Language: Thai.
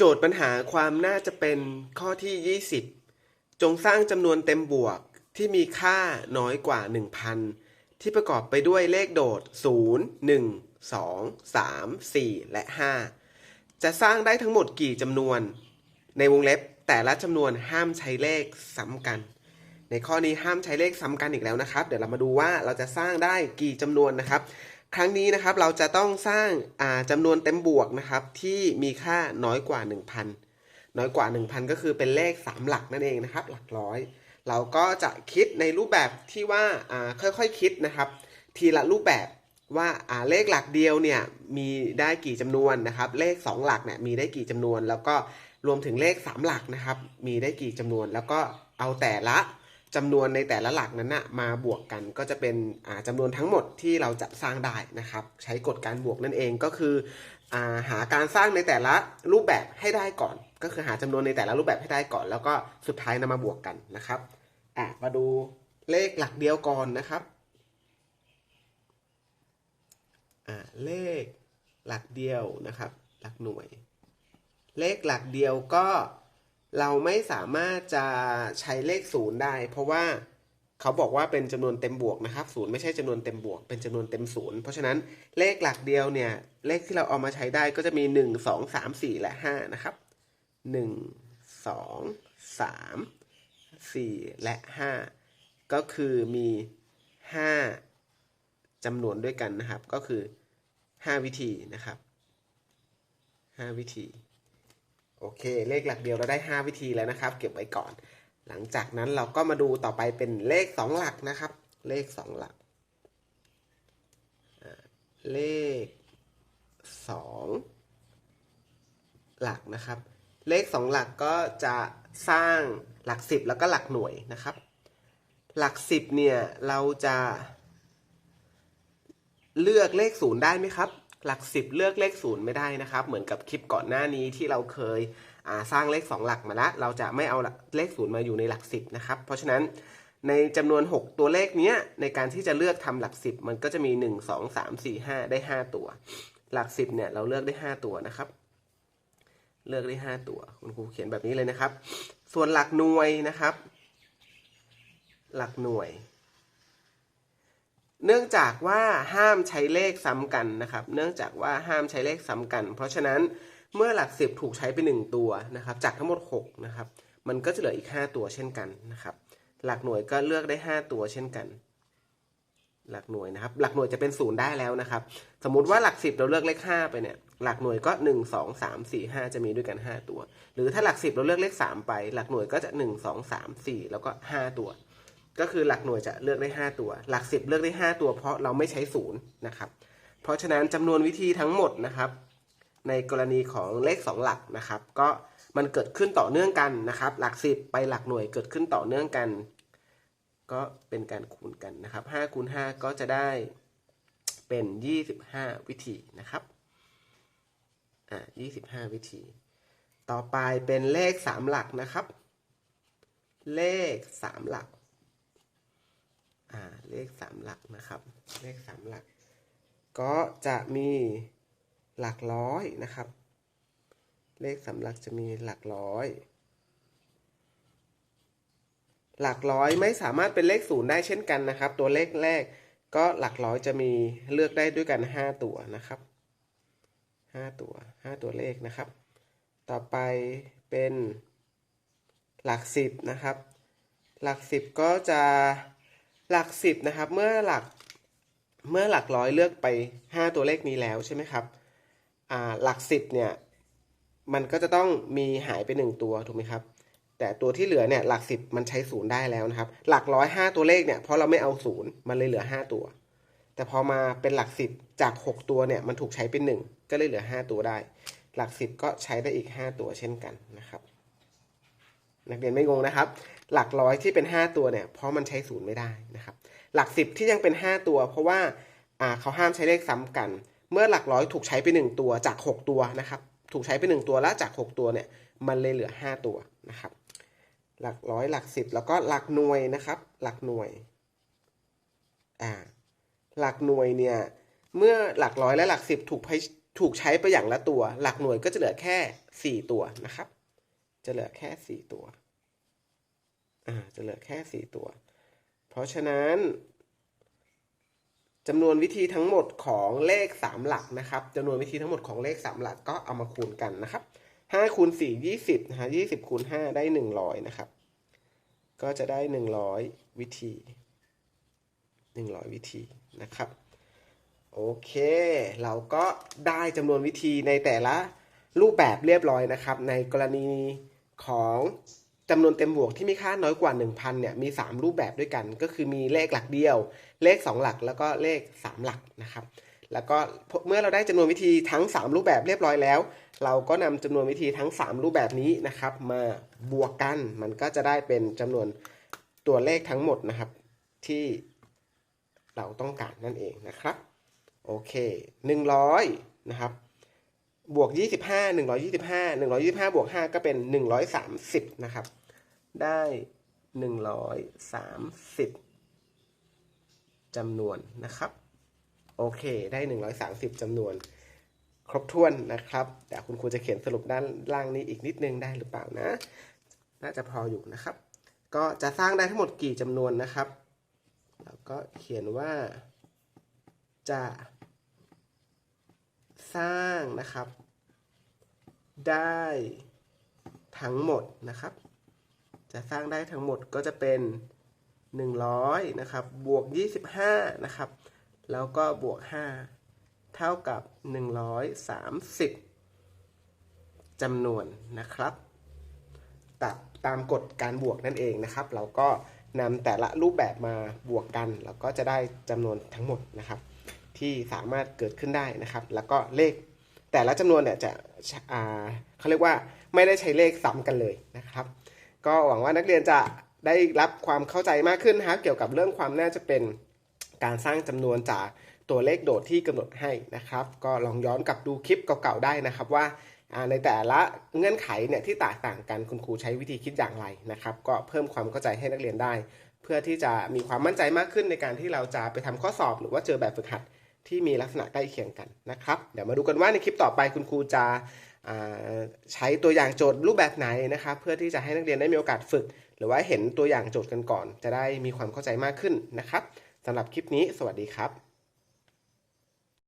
โจทย์ปัญหาความน่าจะเป็นข้อที่ 20 จงสร้างจำนวนเต็มบวกที่มีค่าน้อยกว่า 1,000 ที่ประกอบไปด้วยเลขโดด 0 1 2 3 4 และ 5 จะสร้างได้ทั้งหมดกี่จำนวน ในวงเล็บแต่ละจำนวนห้ามใช้เลขซ้ำกัน ในข้อนี้ห้ามใช้เลขซ้ำกันอีกแล้วนะครับ เดี๋ยวเรามาดูว่าเราจะสร้างได้กี่จำนวนนะครับ ครั้งนี้นะครับเราจะต้องสร้างจำนวนเต็มบวกนะครับที่มีค่าน้อยกว่า 1,000 น้อยกว่า 1,000 ก็คือเป็นเลข 3 หลักนั่นเองนะครับ หลักร้อย เราก็จะคิดในรูปแบบที่ว่าค่อยๆคิดนะครับ ทีละรูปแบบว่าอ่าเลขหลักเดียวเนี่ยมีได้กี่จำนวนนะครับ เลข 2 หลักเนี่ยมีได้กี่จำนวน แล้วก็รวมถึงเลข 3 หลักนะครับ มีได้กี่จำนวน แล้วก็เอาแต่ละ จำนวนในแต่ละหลักนั้นนะมาบวกกันก็จะเป็นอ่าจำนวนทั้งหมดที่เราจะสร้างได้นะครับ ใช้กฎการบวกนั่นเองก็คืออาหาการสร้างในแต่ละรูปแบบให้ได้ก่อน ก็คือหาจำนวนในแต่ละรูปแบบให้ได้ก่อน แล้วก็สุดท้ายนำมาบวกกันนะครับอะมาดูเลขหลักเดียวก่อนนะครับอ่าเลขหลักเดียวนะครับ หลักหน่วย เลขหลักเดียวก็ เราไม่สามารถจะใช้เลขศูนย์ได้ เพราะว่าเขาบอกว่าเป็นจำนวนเต็มบวกนะครับศูนย์ไม่ใช่จำนวนเต็มบวก เป็นจำนวนเต็มศูนย์เพราะฉะนั้นเลขหลักเดียวเนี่ยเลขที่เราเอามาใช้ได้ก็จะมี 1 2 3 4 และ 5 นะครับ 1 2 3 4 และ 5 ก็คือมี 5จำนวนด้วยกันนะครับ ก็คือ 5 วิธีนะครับ 5 วิธี โอเค เลขหลักเดียวเราได้ 5 วิธีแล้วนะครับ เก็บไว้ก่อน หลังจากนั้นเราก็มาดูต่อไปเป็นเลข 2 หลักนะครับ เลข 2 หลัก เลข 2 หลักนะครับ เลข 2 หลักก็จะสร้างหลัก 10 แล้วก็หลักหน่วยนะครับ หลัก 10เนี่ยเราจะเลือกเลขศูนย์ได้ไหมครับ หลัก10เลือกเลขศูนย์ไม่ได้นะครับ เหมือนกับคลิปก่อนหน้านี้ที่เราเคยสร้างเลข 2 หลักมาแล้วเราจะไม่เอาเลขศูนย์มาอยู่ในหลัก10นะครับเพราะฉะนั้นในจำนวน 6 ตัวเลขนี้ในการที่จะเลือกทำหลัก 10 มันก็จะมี 1 2 3 4 5 ได้ 5 ตัว หลัก 10เนี่ยเราเลือกได้ 5 ตัวนะครับ เลือกได้ 5 ตัวคุณครูเขียนแบบนี้เลยนะครับ ส่วนหลักหน่วยนะครับ หลักหน่วย เนื่องจากว่าห้ามใช้เลขซ้ำกันนะครับ เนื่องจากว่าห้ามใช้เลขซ้ำกัน เพราะฉะนั้นเมื่อหลักสิบถูกใช้ไปหนึ่งตัวนะครับ จากทั้งหมด 6 นะครับ มันก็จะเหลืออีก 5 ตัวเช่นกันนะครับ หลักหน่วยก็เลือกได้ 5 ตัวเช่นกัน หลักหน่วยนะครับ หลักหน่วยจะเป็นศูนย์ได้แล้วนะครับ สมมุติว่าหลักสิบเราเลือกเลข 5 ไปเนี่ย หลักหน่วยก็ 1 2 3 4 5 จะมีด้วยกัน 5 ตัว หรือถ้าหลักสิบเราเลือกเลข 3 ไป หลักหน่วยก็จะ 1 2 3 4 แล้วก็ 5 ตัว ก็คือหลักหน่วยจะเลือกได้ 5 ตัว หลัก 10 เลือกได้ 5 ตัว เพราะเราไม่ใช้ศูนย์นะครับ เพราะฉะนั้นจำนวนวิธีทั้งหมดนะครับ ในกรณีของเลข 2 หลักนะครับ ก็มันเกิดขึ้นต่อเนื่องกันนะครับ หลัก 10 ไปหลักหน่วยเกิดขึ้นต่อเนื่องกัน ก็เป็นการคูณกันนะครับ5คูณ5ก็จะได้เป็น 25 วิธีนะครับอ่า25 วิธี ต่อไปเป็นเลข 3 หลักนะครับ เลข 3 หลัก อ่าเลขสามหลักนะครับ เลขสามหลัก ก็จะมีหลักร้อยนะครับ เลขสามหลักจะมีหลักร้อย หลักร้อยไม่สามารถเป็นเลขศูนย์ได้เช่นกันนะครับ ตัวเลขแรกก็หลักร้อยจะมีเลือกได้ด้วยกันห้าตัวนะครับห้าตัวห้าตัวเลขนะครับ ต่อไปเป็นหลักสิบนะครับ หลักสิบก็จะ หลักสิบนะครับเมื่อหลักเมื่อหลักร้อยเลือกไป 5 ตัวเลขนี้แล้วใช่ไหมครับหลักสิบเนี่ยมันก็จะต้องมีหายไป 1 ตัวถูกไหมครับ แต่ตัวที่เหลือเนี่ยหลักสิบมันใช้ศูนย์ได้แล้วนะครับ หลักร้อยห้าตัวเลขเนี่ยเพราะเราไม่เอาศูนย์มันเลยเหลือ 5 ตัว แต่พอมาเป็นหลักสิบจาก 6 ตัวเนี่ยมันถูกใช้เป็น 1 ก็เลยเหลือ 5 ตัวได้ หลักสิบก็ใช้ได้อีก 5 ตัวเช่นกันนะครับ นักเรียนไม่งงนะครับ หลักร้อยที่เป็น 5 ตัวเนี่ยเพราะมันใช้ศูนย์ไม่ได้นะครับ หลัก 10 ที่ยังเป็น 5 ตัว เพราะว่าเขาห้ามใช้เลขซ้ำกัน เมื่อหลักร้อยถูกใช้ไป 1 ตัวจาก 6 ตัวนะครับถูกใช้ไป 1 ตัวแล้วจาก 6 ตัวเนี่ยมันเลยเหลือ 5 ตัวนะครับ หลักร้อยหลัก 10 แล้วก็หลักหน่วยนะครับ หลักหน่วยอ่าหลักหน่วยเนี่ยเมื่อหลักร้อยและหลัก 10 ถูกถูกใช้ไปอย่างละตัว หลักหน่วยก็จะเหลือแค่ 4 ตัวนะครับ จะเหลือแค่ 4 ตัว อ่า จะเหลือแค่ 4 ตัว เพราะฉะนั้นจำนวนวิธีทั้งหมดของเลข 3 หลักนะครับจำนวนวิธีทั้งหมดของเลข 3 หลักก็เอามาคูณกันนะครับ5คูณ4 20นะฮะ20คูณ5ได้ 100 นะครับ ก็จะได้ 100 วิธี 100 วิธีนะครับ โอเค เราก็ได้จำนวนวิธีในแต่ละรูปแบบเรียบร้อยนะครับ ในกรณี ของจำนวนเต็มบวกที่มีค่าน้อยกว่า 1,000เนี่ยมี 3 รูปแบบด้วยกัน ก็คือมีเลขหลักเดียว เลข 2 หลักแล้วก็เลข 3 หลักนะครับ แล้วก็เมื่อเราได้จำนวนวิธีทั้ง 3 รูปแบบเรียบร้อยแล้ว เราก็นำจำนวนวิธีทั้ง 3 รูปแบบนี้นะครับ มาบวกกันมันก็จะได้เป็นจำนวนตัวเลขทั้งหมดนะครับ ที่เราต้องการนั่นเองนะครับ โอเค 100 นะครับ บวก 25 125 125 บวก 5 ก็เป็น 130 นะครับ ได้ 130จำนวนนะครับ โอเค ได้ 130จำนวน ครบถ้วนนะครับ แต่คุณครูจะเขียนสรุปด้านล่างนี้อีกนิดนึงได้หรือเปล่านะ น่าจะพออยู่นะครับ ก็จะสร้างได้ทั้งหมดกี่จำนวนนะครับ แล้วก็เขียนว่าจะ สร้างนะครับ ได้ทั้งหมดนะครับ จะสร้างได้ทั้งหมดก็จะเป็น 100 นะครับ บวก 25 นะครับ แล้วก็บวก 5 เท่ากับ 130จำนวนนะครับตามตามกฎการบวกนั่นเองนะครับ เราก็นำแต่ละรูปแบบมาบวกกัน แล้วก็จะได้จำนวนทั้งหมดนะครับ ที่สามารถเกิดขึ้นได้นะครับ แล้วก็เลขแต่ละจำนวนเนี่ยจะเขาเรียกว่าไม่ได้ใช้เลขซ้ำกันเลยนะครับ ก็หวังว่านักเรียนจะได้รับความเข้าใจมากขึ้นนะครับเกี่ยวกับเรื่องความน่าจะเป็นการสร้างจำนวนจากตัวเลขโดดที่กำหนดให้นะครับ ก็ลองย้อนกลับดูคลิปเก่าๆได้นะครับว่าอ่าในแต่ละเงื่อนไขเนี่ยที่แตกต่างกันคุณครูใช้วิธีคิดอย่างไรนะครับ ก็เพิ่มความเข้าใจให้นักเรียนได้ เพื่อที่จะมีความมั่นใจมากขึ้นในการที่เราจะไปทำข้อสอบหรือว่าเจอแบบฝึกหัด ที่มีลักษณะใกล้เคียงกันนะครับ เดี๋ยวมาดูกันว่าในคลิปต่อไปคุณครูจะใช้ตัวอย่างโจทย์รูปแบบไหนนะครับ เพื่อที่จะให้นักเรียนได้มีโอกาสฝึก หรือว่าเห็นตัวอย่างโจทย์กันก่อน จะได้มีความเข้าใจมากขึ้นนะครับสำหรับคลิปนี้ สวัสดีครับ